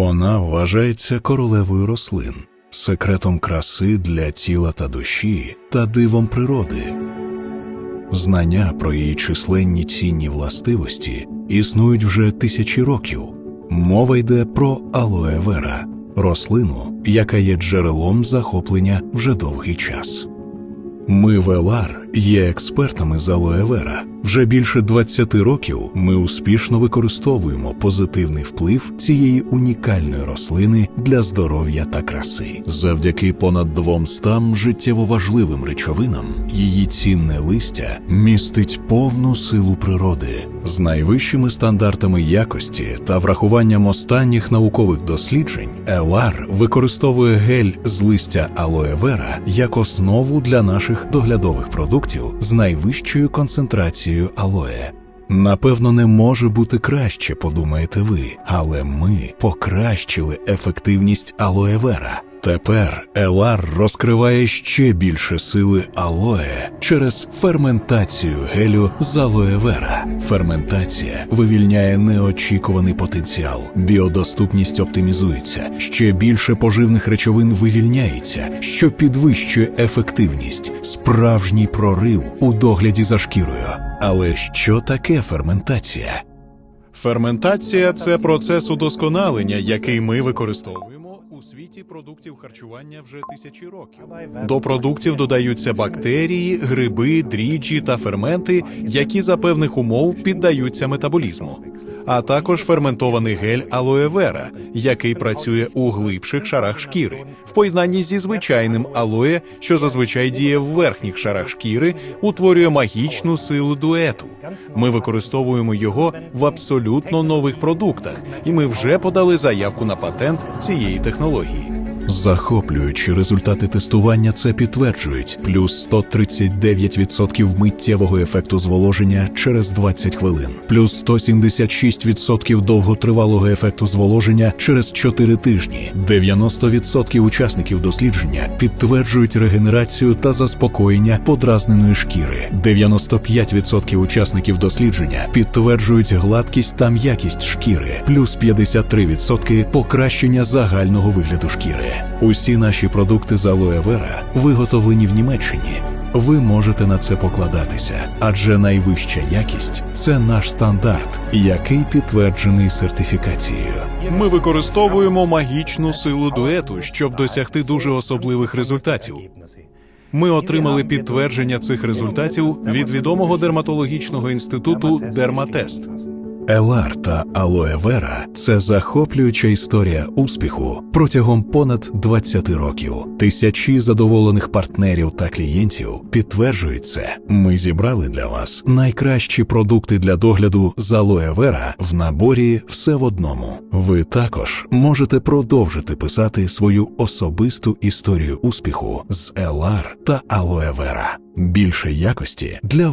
Вона вважається королевою рослин, секретом краси для тіла та душі та дивом природи. Знання про її численні цінні властивості існують вже тисячі років. Мова йде про алоe вера, рослину, яка є джерелом захоплення вже довгий час. Ми в Елар є експертами з алоe вера. Вже більше 20 років ми успішно використовуємо позитивний вплив цієї унікальної рослини для здоров'я та краси. Завдяки понад 200 життєво важливим речовинам її цінне листя містить повну силу природи з найвищими стандартами якості та врахуванням останніх наукових досліджень. Елар використовує гель з листя алоевера як основу для наших доглядових продуктів з найвищою концентрацією алоe. Напевно, не може бути краще, подумаєте ви, але ми покращили ефективність алоe вера. Тепер Елар розкриває ще більше сили алоe через ферментацію гелю з алоe вера. Ферментація вивільняє неочікуваний потенціал, біодоступність оптимізується, ще більше поживних речовин вивільняється, що підвищує ефективність, справжній прорив у догляді за шкірою. Але що таке ферментація? Ферментація це процес удосконалення, який ми використовуємо у світі продуктів харчування вже тисячі років. До продуктів додаються бактерії, гриби, дріжджі та ферменти, які за певних умов піддаються метаболізму, а також ферментований гель алоевера, який працює у глибших шарах шкіри, в поєднанні зі звичайним алоє, що зазвичай діє в верхніх шарах шкіри, утворює магічну силу дуету. Ми використовуємо його в абсолютно нових продуктах, і ми вже подали заявку на патент цієї технології. Захоплюючі результати тестування це підтверджують: плюс 139% миттєвого ефекту зволоження через 20 хвилин, плюс 176% довготривалого ефекту зволоження через 4 тижні. 90% учасників дослідження підтверджують регенерацію та заспокоєння подразненої шкіри. 95% учасників дослідження підтверджують гладкість та м'якість шкіри, плюс 53% покращення загального вигляду шкіри. Усі наші продукти з алоe вера виготовлені в Німеччині. Ви можете на це покладатися, адже найвища якість це наш стандарт, який підтверджений сертифікацією. Ми використовуємо магічну силу дуету, щоб досягти дуже особливих результатів. Ми отримали підтвердження цих результатів від відомого дерматологічного інституту Дерматест. Елар та алоe вера це захоплююча історія успіху протягом понад 20 років. Тисячі задоволених партнерів та клієнтів підтверджують це. Ми зібрали для вас найкращі продукти для догляду з алоe вера в наборі все в одному. Ви також можете продовжити писати свою особисту історію успіху з Елар та алоe вера. Більше якості для вашого